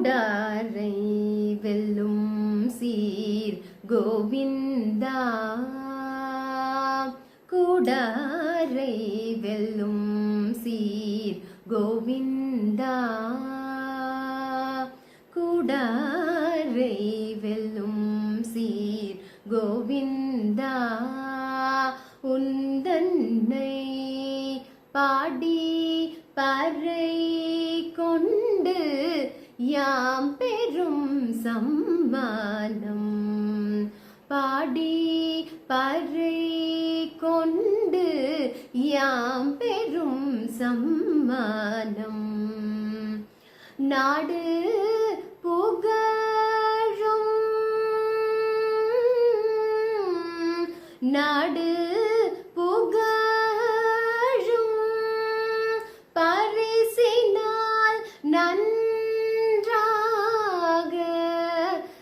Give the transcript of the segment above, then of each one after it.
கூடாரை வெல்லும் சீர் கோவிந்தா. கூடாரை வெல்லும் சீர் கோவிந்தா. கூடாரை வெல்லும் சீர் கோவிந்தா. உந்தன்னை பாடி பறை கொண்டு யாம் பெரும் சம்மானம். பாடி பறை கொண்டு யாம் பெரும் சம்மானம். நாடு புகழும். நாடு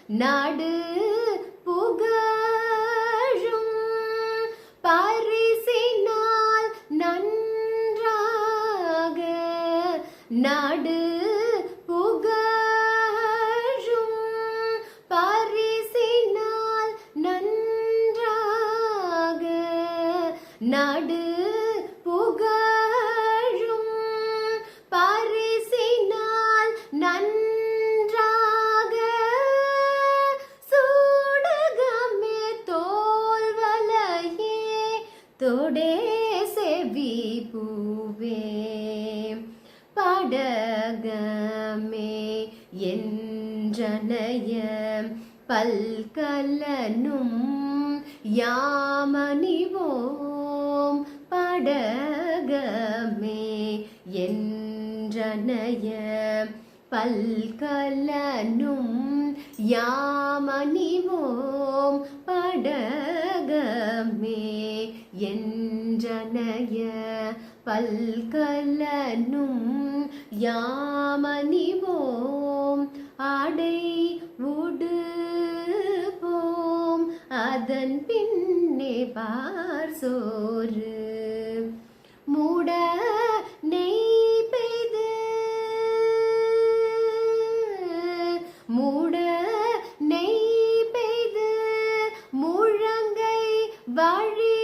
நாடு புகழும். பரிசினால் நன்றாக நாடு புகழும். பரிசினால் நன்றாக நாடு தொடே செவி பூவே. படகமே என்றனைய பல்கலனும் யாமணிவோம். படகமே என்றனைய பல்கலனும் யாமணிவோம். படகமே என்றனைய பல்கலனும் யாமணிவோம். ஆடை போம் அதன் பின்னே பார் சோறு. மூட நெய் பெய்து. மூட நெய் பெய்து. முழங்கை வழி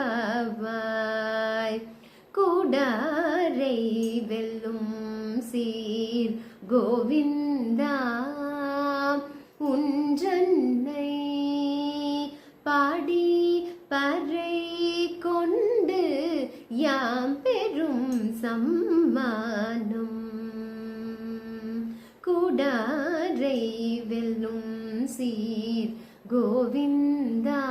குளிர்ந்தேலோரெம்பவாய் கூடாரை வெல்லும் சீர் கோவிந்தா. உன்றன்னை பாடி பறை கொண்டு யாம் பெரும் சம்மானம். கூடாரை வெல்லும் சீர் கோவிந்தா.